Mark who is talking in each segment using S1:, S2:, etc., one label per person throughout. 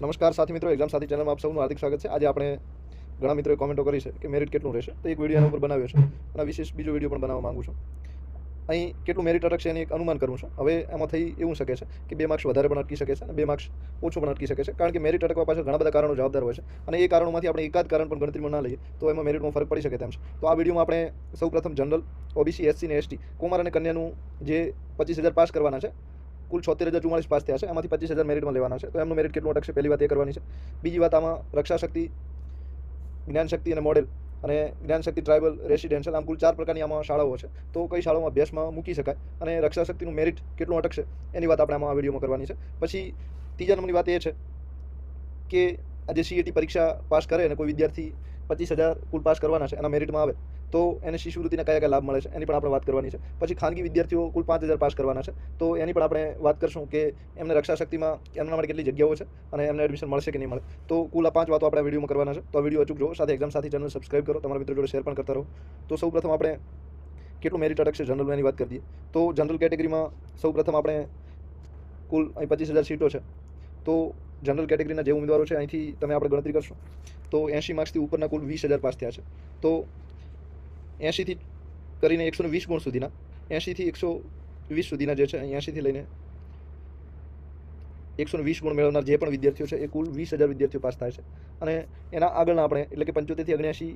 S1: નમસ્કાર સાથી મિત્રો એક્ઝામ સાથી ચેનલમાં આપ સૌનું હાર્દિક સ્વાગત છે. આજે આપણે ઘણા મિત્રોએ કોમેન્ટો કરી છે કે મેરિટ કેટલું રહેશે. તો એક વીડિયો ઉપર બનાવ્યો છે. અને વિશેષ બીજો વીડિયો પણ બનાવવા માગું છું. અહીં કેટલું મેરિટ અટકશે એની એક અનુમાન કરું છું. હવે એમાં થઈ એવું શકે છે કે બે માર્ક્સ વધારે પણ અટકી શકે છે અને બે માર્ક્સ ઓછું પણ અટકી શકે છે. કારણ કે મેરિટ અટકવા પાછળ ઘણા બધા કારણો જવાબદાર હોય છે. અને એ કારણોમાંથી આપણે એકાદ કારણ પણ ગણતરીમાં ના લઈએ, તો એમાં મેરિટમાં ફરક પડી શકે તેમ છે. તો આ વિડીયોમાં આપણે સૌપ્રથમ જનરલ ઓબીસી એસસી ને એસટી કુમાર અને કન્યાનું જે પચીસ હજાર પાસ કરવાના છે કુલ છોતેર હજાર ચુમ્માલીસ પાસ થયા છે. એમાંથી પચીસ હજાર મેરિટમાં લેવાના છે. તો એમનું મેરિટ કેટલું અટકશે? પહેલી વાત એ કરવાની છે. બીજી વાત આમાં રક્ષાશક્તિ, જ્ઞાનશક્તિ અને મોડેલ અને જ્ઞાનશક્તિ ટ્રાઇબલ રેસિડેન્શિયલ, આમ કુલ ચાર પ્રકારની આમાં શાળાઓ છે. તો કઈ શાળાઓમાં અભ્યાસમાં મૂકી શકાય અને રક્ષાશક્તિનું મેરિટ કેટલું અટકશે? એની વાત આપણે આમાં આ વિડીયોમાં કરવાની છે. પછી ત્રીજા નંબરની વાત એ છે કે આજે સીઈટી પરીક્ષા પાસ કરે અને કોઈ વિદ્યાર્થી પચીસ હજાર કુલ પાસ કરવાના છે, એના મેરિટમાં આવે, તો એને શિષ્યવૃત્તિના કયા કયા લાભ મળે છે, એની પણ આપણે વાત કરવાની છે. પછી ખાનગી વિદ્યાર્થીઓ કુલ પાંચ હજાર પાસ કરવાના છે, તો એની પણ આપણે વાત કરશું કે એમને રક્ષા શક્તિમાં એમના માટે કેટલી જગ્યાઓ છે અને એમને એડમિશન મળશે કે નહીં મળે. તો કુલ આ પાંચ વાતો આપણે વિડીયોમાં કરવાના છે, તો આ વીડિયો અચૂક જો સાથે એક્ઝામ સાથે ચેનલ સબસ્ક્રાઇબ કરો, તમારા મિત્રો જોડે શેર પણ કરતા રહો. તો સૌ પ્રથમ આપણે કેટલું મેરિટ અટકશે જનરલ એની વાત કરી દઈએ. તો જનરલ કેટેગરીમાં સૌ પ્રથમ આપણે કુલ અહીં પચીસ હજાર સીટો છે. તો જનરલ કેટેગરીના જે ઉમેદવારો છે, અહીંથી તમે આપણે ગણતરી કરશો. તો એંશી માર્ક્સથી ઉપરના કુલ વીસ હજાર પાસ થયા છે. તો એંશીથી કરીને એકસો વીસ ગુણ સુધીના એંશીથી એકસો વીસ સુધીના જે છે એંશીથી લઈને એકસો વીસ ગુણ મેળવનાર જે પણ વિદ્યાર્થીઓ છે, એ કુલ વીસ હજાર વિદ્યાર્થીઓ પાસ થાય છે. અને એના આગળના આપણે, એટલે કે પંચોતેરથી અગ્યાસી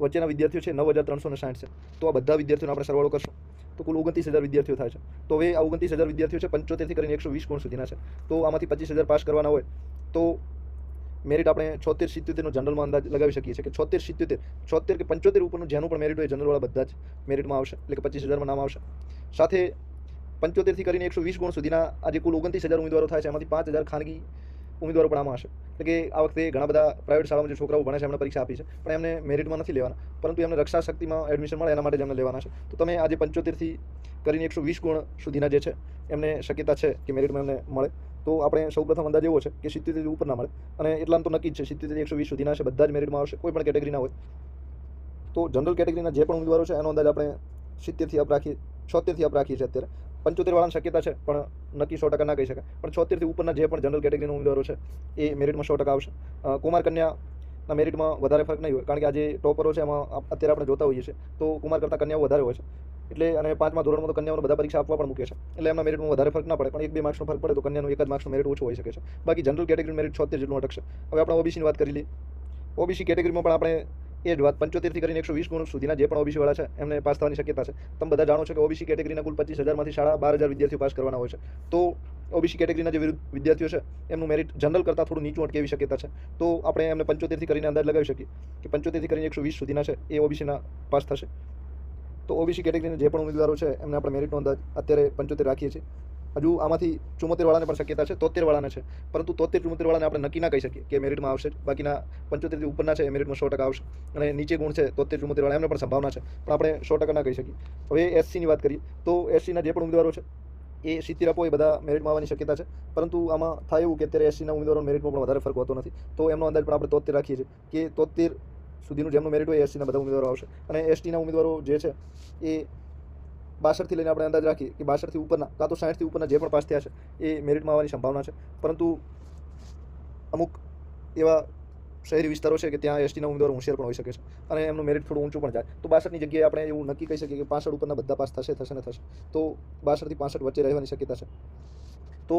S1: વચ્ચેના વિદ્યાર્થીઓ છે, નવ હજાર ત્રણસો ને સાઠ છે. તો આ બધા વિદ્યાર્થીઓને આપણે સરવાળો કરશું. તો કુલ ઓગણત્રીસ હજાર વિદ્યાર્થીઓ થાય છે. તો હવે આ ઓગણત્રીસ હજાર વિદ્યાર્થીઓ છે, પંચોતેરથી કરીને એકસો વીસ ગુણ સુધીના છે. તો આમાંથી પચીસ હજાર પાસ કરવાના હોય, તો મેરિટ આપણે છોતેર સિત્યોતેરનો જનરલમાં અંદાજ લગાવી શકીએ છીએ કે છોતેર, સિત્યોતેર, છોતેર કે પંચોતેર ઉપરનું જેનું પણ મેરિટ હોય જનરલવાળા બધા જ મેરિટમાં આવશે, એટલે કે પચીસ હજારમાં નામ આવશે. સાથે પંચોતેરથી કરીને એકસો વીસ ગુણ સુધીના આજે કુલ ઓગણત્રીસ હજાર ઉમેદવારો થાય છે, એમાંથી પાંચ હજાર ખાનગી ઉમેદવારો પણ આમાં હશે. એટલે કે આ વખતે ઘણા બધા પ્રાઇવેટ શાળામાં જે છોકરાઓ ભણે છે, એમણે પરીક્ષા આપી છે, પણ એમને મેરિટમાં નથી લેવાના. પરંતુ એમને રક્ષા શક્તિમાં એડમિશન મળે, એના માટે જ એમને લેવાના છે. તો તમે આજે પંચોતેરથી કરીને એકસો વીસ ગુણ સુધીના જે છે, એમને શક્યતા છે કે મેરિટમાં એમને મળે. તો આપણે સૌપ્રથમ અંદાજ એવો છે કે સિત્તેર ઉપર ના મળે. અને એટલામાં તો નક્કી જ છે, સિત્તેર એકસો વીસ સુધીના છે, બધા જ મેરિટમાં આવશે, કોઈ પણ કેટેગરીના હોય. તો જનરલ કેટેગરીના જે પણ ઉમેદવારો છે, એનો અંદાજ આપણે સિત્તેરથી અપ રાખીએ છોતેરથી અપ રાખીએ છીએ અત્યારે. પંચોતેર વાળાની શક્યતા છે, પણ નક્કી સો ટકા ના કહી શકાય. પણ છોતેરથી ઉપરના જે પણ જનરલ કેટેગરીના ઉમેદવારો છે, એ મેરિટમાં સો ટકા આવશે. કુમાર કન્યાના મેરિટમાં વધારે ફરક નહીં હોય, કારણ કે આજે ટોપરો છે, એમાં અત્યારે આપણે જોતા હોઈએ છીએ, તો કુમાર કરતાં કન્યાઓ વધારે હોય છે. એટલે અને પાંચમા ધોરણમાં તો કન્યાઓને બધા પરીક્ષા આપવા પણ મૂકે છે. એટલે એમના મેરિટમાં વધારે ફરક ના પડે, પણ એક બે માર્ક્સનો ફરક પડે તો કન્યાનું એક જ માર્ક્સનું મેરિટ ઓછું હોઈ શકે છે. બાકી જનરલ કેટેગરી મેરિટ છોતેર જેટલું અટકશે. હવે આપણે ઓબીસીની વાત કરી લઈએ. ઓબીસી કેટેગરીમાં પણ આપણે એ જ વાત પંચોતેરથી કરીને એકસો વીસ ગુણ સુધીના જે પણ ઓબીસી વાળા છે, એમને પાસ થવાની શક્યતા છે. તમે બધા જાણો છો કે ઓબીસી કેટેગરીના કુલ પચીસ હજારમાંથી સાડા બાર હજાર વિદ્યાર્થીઓ પાસ કરવાના હોય છે. તો ઓબીસી કેટેગરીના જે વિરુદ્ધ વિદ્યાર્થીઓ છે, એમનું મેરિટ જનરલ કરતાં થોડું નીચું અટકેવી શક્યતા છે. તો આપણે એમને પંચોતેરથી કરીને અંદાજ લગાવી શકીએ કે પંચોતેરથી કરીને એકસો વીસ સુધીના છે, એ ઓબીસીના પાસ થશે. તો ઓબીસી કેટેગરીના જે પણ ઉમેદવારો છે, એમને આપણે મેરિટનો અંદાજ અત્યારે પંચોતેર રાખીએ છીએ. હજુ આમાંથી ચુમ્મોતેર વાળાને પણ શક્યતા છે તોતેર વાળાને છે. પરંતુ તોતેર ચુમ્મોતેર વાળાને આપણે નક્કી ના કહી શકીએ કે મેરિટમાં આવશે. બાકીના પંચોતેરથી ઉપરના છે, એ મેરિટમાં સો ટકા આવશે. અને નીચે ગુણ છે, તોતેર ચુમ્મોતેર વાળા એમને પણ સંભાવના છે. પણ આપણે સો ટકા ના કહી શકીએ. હવે એસસીની વાત કરીએ, તો એસસીના જે પણ ઉમેદવારો છે, એ સિત્તેર આપો, એ બધા મેરિટમાં આવવાની શક્યતા છે. પરંતુ આમાં થાય એવું કે અત્યારે એસસીના ઉમેદવારો મેરિટમાં પણ વધારે ફરક હોતો નથી. તો એમનો અંદાજ પણ આપણે તોતેર રાખીએ છીએ કે તોતેર સુધીનું જેમનું મેરિટ હોય એસસીના બધા ઉમેદવારો આવશે. અને એસટીના ઉમેદવારો જે છે, એ બાસઠથી લઈને આપણે અંદાજ રાખીએ કે બાસઠથી ઉપરના, કાં તો સાઠથી ઉપરના જે પણ પાસ થયા છે, એ મેરિટમાં આવવાની સંભાવના છે. પરંતુ અમુક એવા શહેરી વિસ્તારો છે કે ત્યાં એસટીના ઉમેદવારો હોશિયાર પણ હોઈ શકે છે અને એમનું મેરિટ થોડું ઊંચું પણ જાય. તો બાસઠની જગ્યાએ આપણે એવું નક્કી કહી શકીએ કે પાસઠ ઉપરના બધા પાસ થશે થશે ને થશે. તો બાસઠથી પાસઠ વચ્ચે રહેવાની શક્યતા છે. તો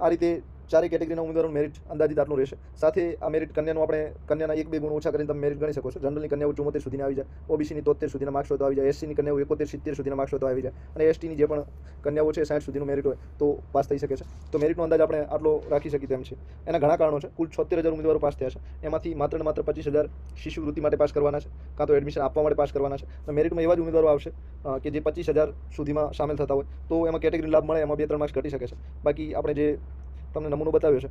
S1: આ રીતે ચારે કેટેગરીના ઉમેદવારોનું મેરિટ અંદાજિત આટલું રહેશે. સાથે આ મેરિટ કન્યાનું આપણે, કન્યાના એક બે ગુણ ઓછા કરીને તમે મેરિટ ગણી શકો છો. જનરલની કન્યાઓ ચુમ્મોતેર સુધીની આવી જાય. ઓબીસીની તોતેર સુધીના માર્ક્સ તો આવી જાય. એસસીની કન્યાઓ એકોતેર, સિત્તેર સુધીના માર્ક્સ હોય તો આવી જાય. અને એસટીની જે પણ કન્યાઓ છે, સાઠ સુધીનું મેરિટ હોય, તો પાસ થઈ શકે છે. તો મેરિટનો અંદાજ આપણે આટલો રાખી શકીએ તેમ છે. એના ઘણા કારણો છે. કુલ છોતેર હજાર ઉમેદવારો પાસ થયા છે. એમાંથી માત્ર ને માત્ર પચીસ હજાર શિષ્યવૃત્તિ માટે પાસ કરવાના છે. કાં તો એડમિશન આપવા માટે પાસ કરવાના છે. તો મેરિટમાં એવા જ ઉમેદવારો આવશે કે જે પચીસ હજાર સુધીમાં સામેલ થતા હોય. તો એમાં કેટેગરી લાભ મળે, એમાં બે, ત્રણ માર્ક્સ ઘટી શકે છે. બાકી આપણે જે તમને નમૂનો બતાવ્યો છે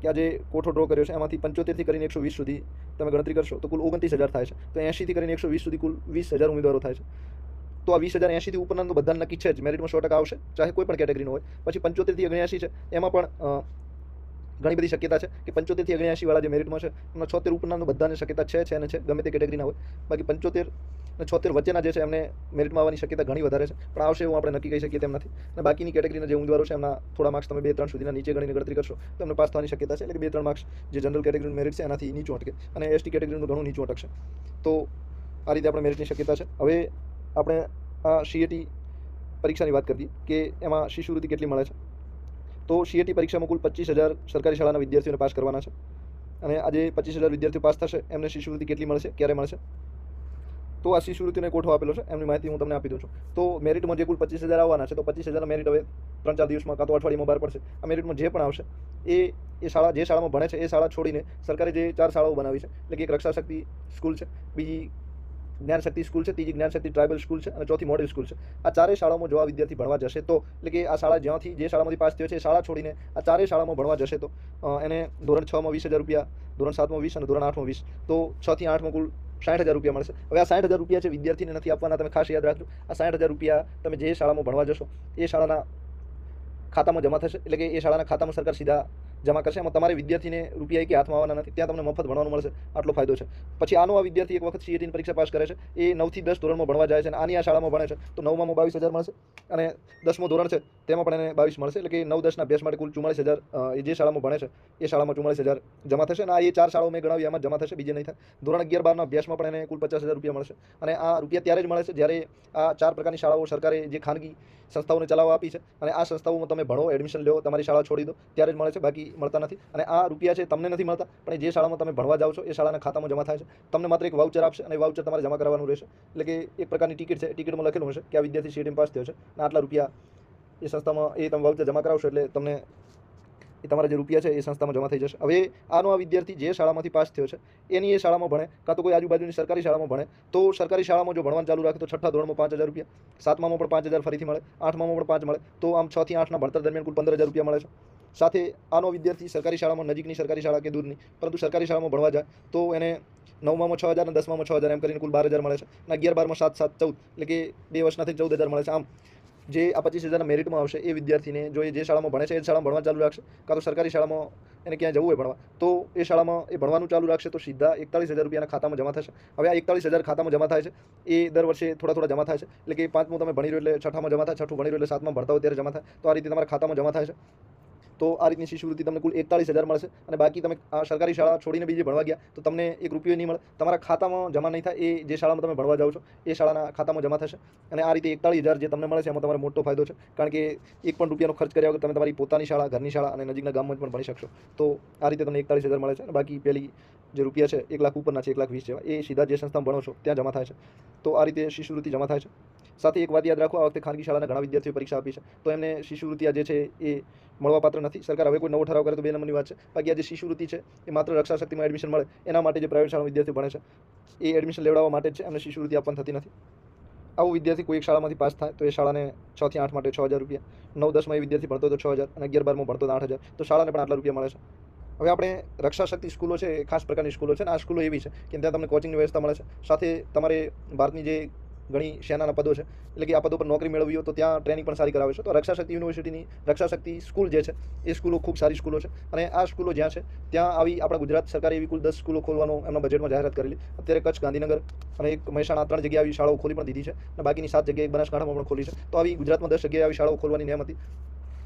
S1: કે આ જે કોઠો ડ્રો કર્યો છે, એમાંથી પંચોતેરથી કરીને એકસો વીસ સુધી તમે ગણતરી કરશો, તો કુલ ઓગણત્રીસ હજાર થાય છે. તો એંશીથી કરીને એકસો વીસ સુધી કુલ વીસ હજાર ઉમેદવારો થાય છે. તો આ વીસ હજાર એંશીથી ઉપરના તો બધા નક્કી છે જ, મેરિટમાં સો ટકા આવશે, ચાહે કોઈ પણ કેટેગરીનો હોય. પછી પંચોતેરથી ઓગણ્યાસી છે, એમાં પણ ઘણી બધી શક્યતા છે કે પંચોતેરથી અગણ્યાસી વાળા જે મેરિટમાં છે, એમના છોતેર ઉપરના બધાને શક્યતા છે છે અને છે, ગમે તે કેટેગરીના હોય. બાકી પંચોતેર અને છોતેર વચ્ચેના જે છે, એમને મેરિટમાં આવવાની શક્યતા ઘણી વધારે છે. પણ આવશે એવું આપણે નક્કી કહી શકીએ તેમ નથી. અને બાકીની કેટેગરીના જે ઉમેદવારો છે, એમના થોડા માર્ક્સ તમે બે ત્રણ સુધીના નીચે ગણીને ગણતરી કરશો, તો એમને પાસ થવાની શક્યતા છે. એટલે બે ત્રણ માર્ક્સ જે જનરલ કેટેગરીનું મેરિટ છે, એનાથી નીચું અટકે. અને એસટી કેટેગરીનું ઘણું નીચું અટકશે. તો આ રીતે આપણે મેરિટની શક્યતા છે. હવે આપણે આ સીએટી પરીક્ષાની વાત કરીએ કે એમાં શિષ્યવૃત્તિ કેટલી મળે છે? તો સીએટી પરીક્ષામાં કુલ પચીસ હજાર સરકારી શાળાના વિદ્યાર્થીઓને પાસ કરવાના છે. અને આજે પચીસ હજાર વિદ્યાર્થીઓ પાસ થશે, એમને શિષ્યવૃત્તિ કેટલી મળશે, ક્યારે મળશે? તો આ શિષ્યવૃત્તિને કોઠો આપેલો છે, એમની માહિતી હું તમને આપી દઉં છું. તો મેરિટમાં જે કુલ પચીસ હજાર આવવાના છે, તો પચીસ હજારના મેરિટ હવે ત્રણ ચાર દિવસમાં કાં તો અઠવાડિયામાં બહાર પડશે. આ મેરિટમાં જે પણ આવશે, એ એ શાળા, જે શાળામાં ભણે છે, એ શાળા છોડીને સરકારે જે ચાર શાળાઓ બનાવી છે, એટલે કે એક રક્ષા સ્કૂલ છે, બીજી જ્ઞાન શક્તિ સ્કૂલ છે, ત્રીજી જ્ઞાન શક્તિ ટ્રાઇબલ સ્કૂલ છે અને ચોથી મોડેલ સ્કૂલ છે. આ ચારેય શાળામાં જો આ વિદ્યાર્થી ભણવા જશે તો, એટલે કે આ શાળા જ્યાંથી જે શાળામાંથી પાસ થયો છે એ શાળા છોડીને આ ચારેય શાળામાં ભણવા જશે તો એને ધોરણ છમાં વીસ હજાર રૂપિયા, ધોરણ સાતમાં વીસ અને ધોરણ આઠમાં વીસ, તો છથી આઠમાં કુલ સાઠ હજાર રૂપિયા મળશે. હવે આ સાઠ હજાર રૂપિયા છે વિદ્યાર્થીને નથી આપવાના, તમે ખાસ યાદ રાખજો, આ સાઠ હજાર રૂપિયા તમે જે શાળામાં ભણવા જશો, એ શાળાના ખાતામાં જમા થશે, એટલે કે એ શાળાના ખાતામાં સરકાર સીધા જમા કરશે. એમાં તમારે વિદ્યાર્થીને રૂપિયા કે હાથમાં આવવાના નથી. ત્યાં તમને મફત ભણવાનું મળશે. આટલો ફાયદો છે. પછી આનો આ વિદ્યાર્થી એક વખત સીએટીની પરીક્ષા પાસ કરે છે. એ નવથી દસ ધોરણમાં ભણવા જાય છે અને આની આ શાળામાં ભણે છે. તો નવમાં બાવીસ હજાર મળશે અને દસમું ધોરણ છે, તેમાં પણ એને બાવીસ મળશે. એટલે કે નવ દસના અભ્યાસ માટે કુલ ચુમ્માળીસ હજાર એ જે શાળામાં ભણે છે, એ શાળામાં ચુમ્માળીસ હજાર જમા થશે. અને આ એ ચાર શાળાઓ મેં ગણાવી એમાં જમા થશે, બીજે નહીં થાય. ધોરણ અગિયાર બારના અભ્યાસમાં પણ એને કુલ પચાસ હજાર રૂપિયા મળશે. અને આ રૂપિયા ત્યારે જ મળે છે જ્યારે આ ચાર પ્રકારની શાળાઓ સરકારે જે ખાનગી સંસ્થાઓને ચલાવવા આપી છે. અને આ સંસ્થાઓમાં તમે ભણો, એડમિશન લો તમારી શાળા છોડી દો, ત્યારે જ મળે છે. બાકી મળતા નથી અને આ રૂપિયા છે તમને નથી મળતા. પણ જે શાળામાં તમે ભણવા જાઓ છો, એ શાળાના ખાતામાં જમા થાય છે. તમને માત્ર એક વાઉચર આપશે અને વાઉચર તમારે જમા કરવાનું રહેશે. એટલે કે એક પ્રકારની ટિકિટ છે ટિકિટમાં લખેલું હશે કે આ વિદ્યાર્થી સીએટીમાં પાસ થયો છે અને આટલા રૂપિયા એ સંસ્થામાં, એ તમે વાઉચર જમા કરાવશો એટલે તમને એ તમારા જે રૂપિયા છે એ સંસ્થામાં જમા થઈ જશે. હવે આનો આ વિદ્યાર્થી જે શાળામાંથી પાસ થયો છે, એની એ શાળામાં ભણે, કાં તો કોઈ આજુબાજુની સરકારી શાળામાં ભણે, તો સરકારી શાળામાં જો ભણવાનું ચાલુ રાખે તો છઠ્ઠા ધોરણમાં પાંચ હજાર રૂપિયા, સાતમામાં પણ પાંચ હજાર ફરીથી મળે, આઠમામાં પણ પાંચ મળે, તો આમ છ આઠના ભણતર દરમિયાન કુલ પંદર હજાર રૂપિયા મળે છે. સાથે આનો વિદ્યાર્થી સરકારી શાળામાં, નજીકની સરકારી શાળા કે દૂરની, પરંતુ સરકારી શાળામાં ભણવા જાય, તો એને નવમામાં છ હજાર અને દસમામાં છ હજાર એમ કરીને કુલ બાર હજાર મળે છે. અને અગિયાર, બારમાં સાત સાત, ચૌદ, એટલે કે બે વર્ષના થઈ ચૌદ હજાર મળે છે. આમ, જે આ પચીસ હજારના મેરિટમાં આવશે એ વિદ્યાર્થીને જો એ જે શાળામાં ભણે છે, એ શાળામાં ભણવા ચાલુ રાખશે, કાં તો સરકારી શાળામાં એને ક્યાં જવું હોય ભણવા, તો એ શાળામાં એ ભણવાનું ચાલુ રાખશે, તો સીધા એકતાળીસ હજાર રૂપિયાના ખાતામાં જમા થશે. હવે આ એકતાળીસ હજાર ખાતામાં જમા થાય છે, એ દર વર્ષે થોડા થોડા જમા થાય છે, એટલે કે પાંચમું તમે ભણી રહ્યો એટલે છઠ્ઠામાં જમા થાય, છઠ્ઠું ભણી રહ્યો એટલે સાતમાં ભણતા હોય ત્યારે જમા થાય, તો આ રીતે તમારા ખાતામાં જમા થાય છે. તો આ રીતની શિષ્યવૃત્તિ તમને કુલ એકતાળીસ હજાર મળશે અને બાકી તમે સરકારી શાળા છોડીને બીજી ભણવા ગયા, તો તમને એક રૂપિયો નહીં મળે. તમારા ખાતામાં જમા નહીં થાય, એ જે શાળામાં તમે ભણવા જાઓ છો, એ શાળાના ખાતામાં જમા થશે. અને આ રીતે એકતાળીસ હજાર જે તમને મળે છે, એમાં તમારો મોટો ફાયદો છે. કારણ કે એક પણ રૂપિયાનો ખર્ચ કર્યા વગર તમે તમારી પોતાની શાળા, ઘરની શાળા અને નજીકના ગામમાં પણ ભણી શકશો. તો આ રીતે તમને એકતાળીસ હજાર મળે છે અને બાકી પહેલી જે રૂપિયા છે, એક લાખ ઉપરના છે, એક લાખ વીસ જેવા, એ સીધા જે સંસ્થામાં ભણો છો, ત્યાં જમા થાય છે. તો આ રીતે શિષ્યવૃત્તિ જમા થાય છે. સાથે એક વાત યાદ રાખો, આ વખતે ખાનગી શાળાના ઘણા વિદ્યાર્થીઓ પરીક્ષા આપી છે. તો એમને શિષ્યવૃત્તિ આ જે છે એ મળવાપાત્ર નથી. સરકાર હવે કોઈ નવો ઠરાવ કરે તો બે નંબરની વાત છે. બાકી આ જે શિષ્યવૃત્તિ છે એ માત્ર રક્ષા શક્તિમાં એડમિશન મળે, એના માટે જે પ્રાઇવેટ શાળા વિદ્યાર્થીઓ ભણે છે, એ એડમિશન લેવડાવવા માટે જ છે. એમને શિષ્યવૃત્તિ આપવાની થતી નથી. આવો વિદ્યાર્થી કોઈ એક શાળામાંથી પાસ થાય, તો એ શાળાને છ થી આઠ માટે છ હજાર રૂપિયા. નવ દસમાં એ વિદ્યાર્થી ભણતો તો છ હજાર અને અગિયાર, બારમાં ભણતો તો આઠ હજાર. તો શાળાને પણ આટલા રૂપિયા મળે છે. હવે આપણે રક્ષા શક્તિ સ્કૂલો છે એ ખાસ પ્રકારની સ્કૂલો છે અને આ સ્કૂલો એવી છે કે ત્યાં તમને કોચિંગની વ્યવસ્થા મળે છે. સાથે તમારે ભારતની જે ઘણી સેનાના પદો છે. એટલે કે આ પદો પર નોકરી મેળવવી હોય તો ત્યાં ટ્રેનિંગ પણ સારી કરાવે છે. તો રક્ષાશક્તિ યુનિવર્સિટીની રક્ષાશક્તિ સ્કૂલ જે છે, એ સ્કૂલો ખૂબ સારી સ્કૂલો છે. અને આ સ્કૂલો જ્યાં છે, ત્યાં આવી આપણા ગુજરાત સરકારે એવી કુલ દસ સ્કૂલો ખોલવાનો એમના બજેટમાં જાહેરાત કરેલી. અત્યારે કચ્છ, ગાંધીનગર અને એક મહેસાણા ત્રણ જગ્યાએ આવી શાળાઓ ખોલી પણ દીધી છે. અને બાકીની સાત જગ્યાએ બનાસકાંઠામાં પણ ખોલી છે. તો આવી ગુજરાતમાં દસ જગ્યાએ આવી શાળાઓ ખોલવાની નિયમ હતી.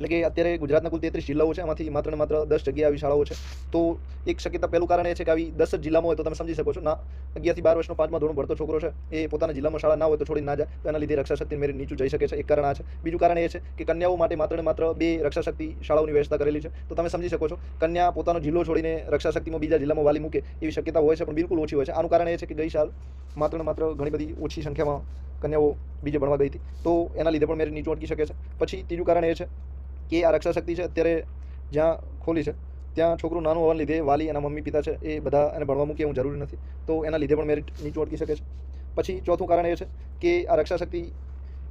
S1: એટલે કે અત્યારે ગુજરાતના કુલ તેત્રીસ જિલ્લાઓ છે એમાંથી માત્ર ને માત્ર દસ જગ્યાએ આવી શાળાઓ છે. તો એક શક્યતા પહેલું કારણ એ છે કે આવી દસ જ જિલ્લામાં હોય તો તમે સમજી શકો છો. ના, અગિયારથી બાર વર્ષનો પાંચમા ધોરણ ભણતો છોકરો છે, એ પોતાના જિલ્લામાં શાળા ના હોય તો છોડી ના જાય. તો એના લીધે રક્ષા શક્તિ મેરિટ નીચું જઈ શકે છે. એક કારણ આ છે. બીજું કારણ એ છે કે કન્યાઓ માટે માત્ર ને માત્ર બે રક્ષાશક્તિ શાળાઓની વ્યવસ્થા કરેલી છે. તો તમે સમજી શકો છો, કન્યા પોતાનો જિલ્લો છોડીને રક્ષાશક્તિમાં બીજા જિલ્લામાં વાલી મૂકે એવી શક્યતા હોય છે, પણ બિલકુલ ઓછી હોય છે. આનું કારણ એ છે કે ગઈ સાલ માત્ર ને માત્ર ઘણી બધી ઓછી સંખ્યામાં કન્યાઓ બીજે ભણવા ગઈ હતી. તો એના લીધે પણ મેરિટ નીચું અટકી શકે છે. પછી ત્રીજું કારણ એ છે કે આ રક્ષા શક્તિ છે અત્યારે જ્યાં ખોલી છે, ત્યાં છોકરું નાનું હોવાને લીધે વાલી એના મમ્મી પિતા છે એ બધા એને ભણવા મૂકે એવું જરૂરી નથી. તો એના લીધે પણ મેરિટ નીચું અટકી શકે છે. પછી ચોથું કારણ એ છે કે આ રક્ષા શક્તિ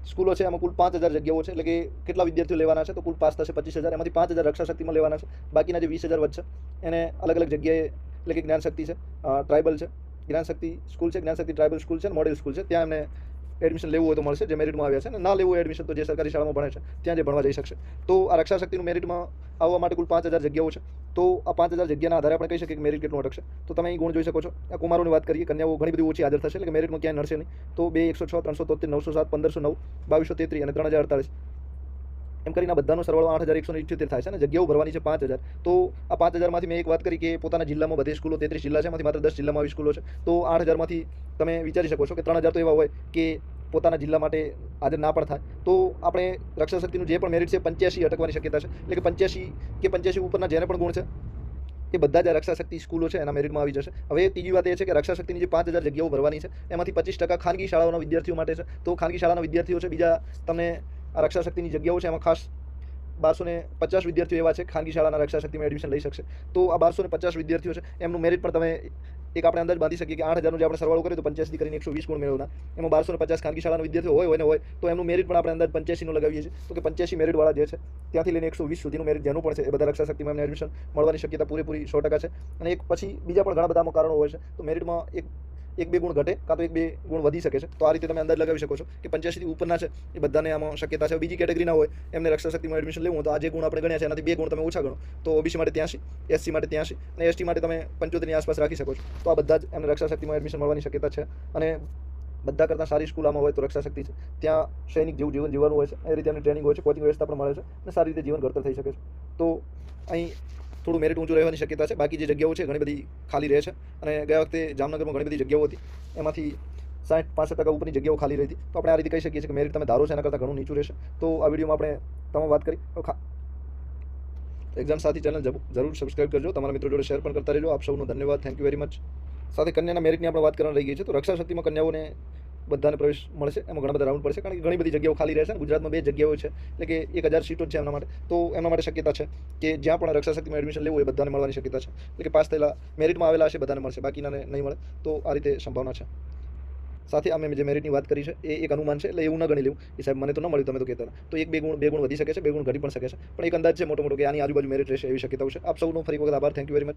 S1: સ્કૂલો છે, એમાં કુલ પાંચ હજાર જગ્યાઓ છે. એટલે કે કેટલા વિદ્યાર્થીઓ લેવાના છે? તો કુલ પાસ થશે, પચીસ હજાર. એમાંથી પાંચ હજાર રક્ષા શક્તિમાં લેવાના છે. બાકીના જે વીસ હજાર વધશે એને અલગ અલગ જગ્યાએ એટલે કે જ્ઞાન શક્તિ છે ટ્રાઇબલ છે, જ્ઞાન શક્તિ સ્કૂલ છે, જ્ઞાન શક્તિ ટ્રાઇબલ સ્કૂલ છે મોડેલ સ્કૂલ છે. ત્યાં એમને એડમિશન લેવું હોય તો મળશે, જે મેરિટમાં આવ્યા છે અને ના લેવું હોય એડમિશન તો જે સરકારી શાળામાં ભણે છે, ત્યાં જે ભણવા જઈ શકશે. તો આ રક્ષા શક્તિનું મેરિટમાં આવવા માટે કુલ પાંચ હજાર જગ્યાઓ છે. તો આ પાંચ હજાર જગ્યાના આધારે આપણે કહી શકીએ કે મેરિટ કેટલું અટકશે. તો તમે અહીં ગુણ જોઈ શકો છો. આ કુમારોની વાત કરીએ, કન્યાઓ ઘણી બધી ઓછી હાજર થશે, એટલે કે મેરિટમાં ક્યાંય નડશે નહીં. તો બે એકસો છ, ત્રણસો તોતેર, નવસો સાત, પંદરસો નવ, બાવીસો તેત્રીસ અને ત્રણ હજાર અડતાલીસ. એમ કરીને આ બધાનો સરવાળો આઠ હજાર એકસો ઇઠ્યોતેર થાય છે અને જગ્યાઓ ભરવાની છે પાંચ હજાર. તો આ પાંચ હજારમાંથી મેં એક વાત કરી કે પોતાના જિલ્લામાં બધી સ્કૂલો તેત્રીસ જિલ્લા છે, એમાંથી માત્ર દસ જિલ્લામાં આવી સ્કૂલો છે. તો આઠ હજારમાંથી તમે વિચારી શકો છો કે ત્રણ હજાર તો એવા હોય કે પોતાના જિલ્લા માટે હાજર ના પણ થાય. તો આપણે રક્ષા શક્તિનું જે પણ મેરિટ છે, પંચ્યાસી અટકવાની શક્યતા છે. એટલે કે પંચ્યાસી કે પંચ્યાસી ઉપરના જેને પણ ગુણ છે, એ બધા જ રક્ષાશક્તિ સ્કૂલો છે એના મેરિટમાં આવી જશે. હવે ત્રીજી વાત એ છે કે રક્ષા શક્તિની જે પાંચ હજાર જગ્યાઓ ભરવાની છે, એમાંથી પચીસ ટકા ખાનગી શાળાઓના વિદ્યાર્થીઓ માટે છે. તો ખાનગી શાળાના વિદ્યાર્થીઓ છે, બીજા તમને આ રક્ષાશક્તિની જગ્યાઓ છે, એમાં ખાસ બારસો ને પચાસ વિદ્યાર્થીઓ એવા છે, ખાનગી શાળાના રક્ષાશક્તિમાં એડમિશન લઈ શકશે. તો આ બારસો ને પચાસ વિદ્યાર્થીઓ છે, એમનું મેરિટ પણ તમે એક આપણે અંદાજ બાંધી શકીએ કે આઠ હજારનો જે આપણે સરવાળો કરીએ તો પંચ્યાસી કરીને એકસો વીસ ગુણ મેળવના એમાં બારસો ને પચાસ ખાનગી શાળાના વિદ્યાર્થીઓ હોય હોય ને હોય, તો એમનું મેરિટ પણ આપણે અંદાજ પંચ્યાસીનું લગાવીએ છીએ. તો કે પંચ્યાસી મેરિટવાળા જે છે, ત્યાંથી લઈને એકસો વીસ સુધીનું મેરિટ જેનું પણ છે, એ બધા રક્ષા શક્તિમાં એમને એડમિશન મળવાની શક્યતા પૂરેપૂરી સો ટકા છે. અને એક પછી બીજા પણ ઘણા બધા કારણો હોય છે. તો મેરિટમાં એક એક બે ગુણ ઘટે કાં તો એક બે ગુણ વધી શકે છે. તો આ રીતે તમે અંદાજ લગાવી શકો છો કે પંચ્યાસીથી ઉપરના છે એ બધાને આમાં શક્યતા છે. બીજી કેટેગરીના હોય, એમને રક્ષા શક્તિમાં એડમિશન લેવું તો આ જે ગુણ આપણે ગણ્યા છે, એનાથી બે ગુણ તમે ઓછા ગણો. તો ઓબીસી માટે ત્યાંસી એસસી માટે ત્યાંસી અને એસટી માટે તમે પંચોતેરની આસપાસ રાખી શકો છો. તો આ બધા જ એમને રક્ષા શક્તિમાં એડમિશન મળવાની શક્યતા છે અને બધા કરતાં સારી સ્કૂલ આમાં હોય તો રક્ષા શક્તિ છે. ત્યાં સૈનિક જેવું જીવન જીવવાનું હોય છે. એ રીતે એમની ટ્રેનિંગ હોય છે કોચિંગ વ્યવસ્થા પણ મળે છે અને સારી રીતે જીવન ઘડતર થઈ શકે છે. તો અહીં થોડું મેરિટ ઊંચું રહેવાની શક્યતા છે. બાકી જે જગ્યાઓ છે ઘણી બધી ખાલી રહે છે. અને ગયા વખતે જામનગરમાં ઘણી બધી જગ્યાઓ હતી. એમાંથી સાઠ, પાસઠ ટકા ઉપરની જગ્યાઓ ખાલી રહી હતી. તો આપણે આ રીતે કહી શકીએ છીએ કે મેરિટ તમે ધારો છો, એના કરતાં ઘણું નીચું રહેશે. તો આ વિડીયોમાં આપણે તમામ વાત કરી. તો એક્ઝામ સાથી ચેનલ જરૂર સબસ્ક્રાઇબ કરજો. તમારા મિત્રો જોડે શેર પણ કરતા રહેજો. આપ સૌનો ધન્યવાદ. થેન્ક યુ વેરી મચ સાથે કન્યાના મેરિટની આપણે વાત કરવાની રહી ગઈ છે. તો રક્ષા શક્તિમાં કન્યાઓને બધાને પ્રવેશ મળશે. એમાં ઘણા બધા રાઉન્ડ પડશે. કારણ કે ઘણી બધી જગ્યાઓ ખાલી રહેશે ગુજરાતમાં બે જગ્યાઓ છે. એટલે કે એક હજાર સીટો છે એમના માટે. તો એમના માટે શક્યતા છે કે જ્યાં પણ રક્ષાશક્તિમાં એડમિશન લેવું એ બધાને મળવાની શક્યતા છે. એટલે કે પાસ થયેલા મેરિટમાં આવેલા હશે બધાને મળશે. બાકીનાને નહીં મળે તો આ રીતે સંભાવના છે. સાથે અમે જે મેરિટની વાત કરી છે એ એક અનુમાન છે. એટલે એવું ન ગણી લેવું. એ સાહેબ, મને તો ન મળ્યું તમે તો કહેતા તો એક બે ગુણ બે ગુણ વધી શકે છે, બે ગુણ ઘટી પણ શકે છે. પણ એક અંદાજ છે મોટો મોટો કે આની આજુબાજુ મેરિટ રહેશે એવી શક્યતાઓ છે. આપ સૌનો ફરી વખત આભાર. Thank you very much